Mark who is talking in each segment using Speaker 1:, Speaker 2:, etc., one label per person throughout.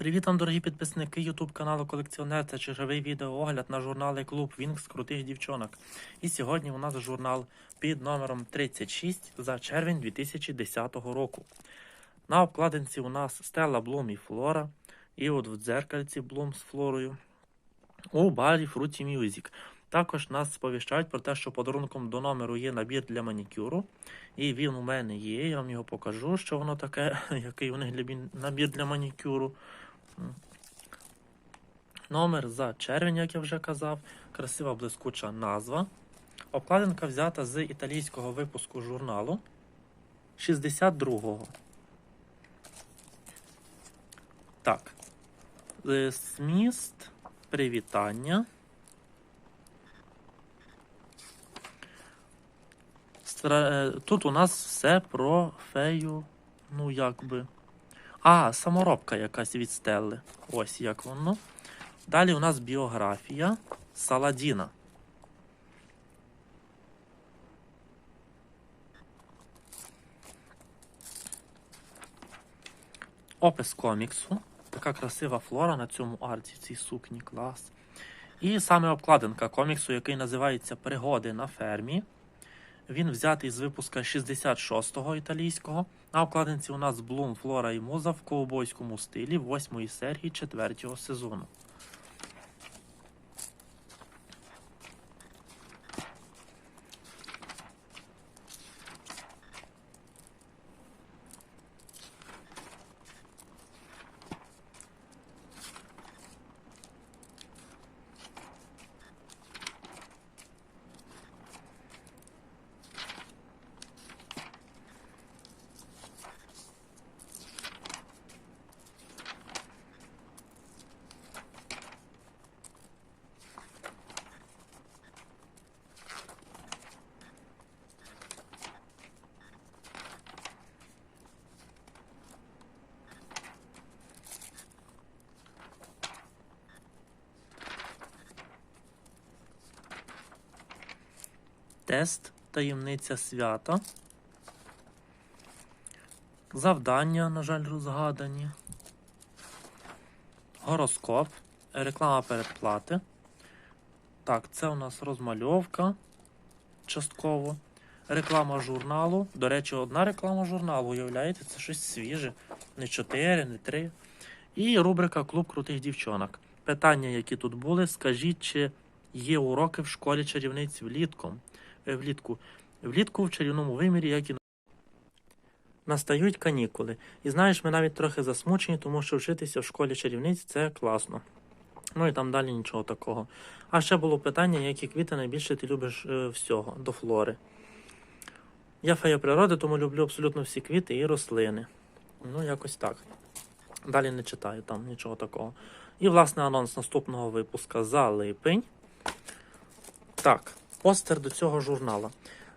Speaker 1: Привіт вам, дорогі підписники YouTube каналу Колекціонер. Це черговий відеоогляд на журнали Клуб Вінкс крутих дівчонок. І сьогодні у нас журнал під номером 36 за червень 2010 року. На обкладинці у нас Стелла Блум і Флора. І от в дзеркальці Блум з Флорою. У барі Fruity Music. Також нас сповіщають про те, що подарунком до номеру є набір для манікюру. І він у мене є. Я вам його покажу, що воно таке, який у них набір для манікюру. Номер за червень, як я вже казав. Красива блискуча назва. Обкладинка взята з італійського випуску журналу 62-го. Так. Зміст привітання. Е, Тут у нас все про фею, ну якби. А, саморобка якась від Стелли. Ось як воно. Далі у нас біографія Саладіна. Опис коміксу. Така красива флора на цьому арті, в цій сукні, клас. І саме обкладинка коміксу, який називається Пригоди на фермі. Він взятий з випуска 66-го італійського. На обкладинці у нас Блум, Флора і Муза в ковбойському стилі 8-ї серії 4 сезону. Тест таємниця свята. Завдання, на жаль, розгадані. Гороскоп. Реклама передплати. Так, це у нас розмальовка частково. Реклама журналу. До речі, одна реклама журналу, уявляєте, це щось свіже. Не 4, не 3. І рубрика Клуб крутих дівчонок. Питання, які тут були, скажіть, чи є уроки в школі чарівниць влітку? Е, влітку. Влітку в чарівному вимірі, як і настають канікули. І знаєш, ми навіть трохи засмучені, тому що вчитися в школі чарівниць це класно. Ну і там далі нічого такого. А ще було питання, які квіти найбільше ти любиш е, всього до флори. Я фея природи, тому люблю абсолютно всі квіти і рослини. Ну, якось так. Далі не читаю там нічого такого. І, власне, анонс наступного випуска за липень. Так, постер до цього журнала.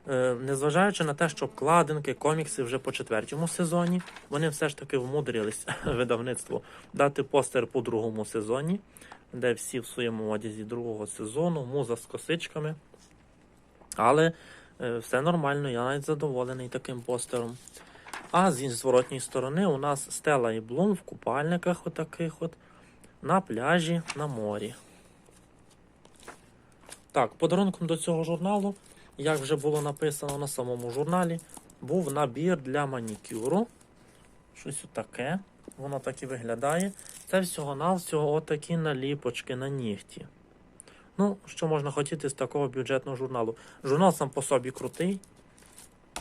Speaker 1: Е, незважаючи на те, що обкладинки, комікси вже по четвертому сезоні, вони все ж таки вмудрились видавництво дати постер по другому сезоні, де всі в своєму одязі другого сезону, муза з косичками. Але е, все нормально, я навіть задоволений таким постером. А з зворотньої сторони у нас Стела і Блум в купальниках отаких от на пляжі на морі. Так, подарунком до цього журналу, як вже було написано на самому журналі, був набір для манікюру. Щось таке. Воно так і виглядає. Це всього-навсього отакі наліпочки на нігті. Ну, що можна хотіти з такого бюджетного журналу. Журнал сам по собі крутий.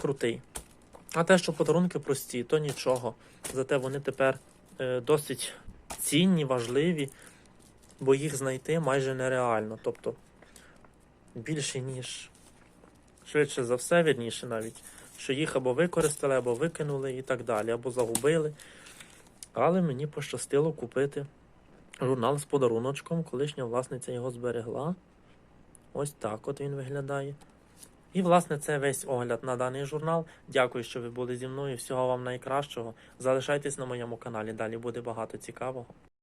Speaker 1: Крутий. А те, що подарунки прості, то нічого. Зате вони тепер е, досить цінні, важливі, бо їх знайти майже нереально. Тобто більше, ніж швидше за все, вірніше навіть, що їх або використали, або викинули і так далі, або загубили. Але мені пощастило купити журнал з подаруночком. Колишня власниця його зберегла. Ось так от він виглядає. І, власне, це весь огляд на даний журнал. Дякую, що ви були зі мною. Всього вам найкращого. Залишайтесь на моєму каналі, далі буде багато цікавого.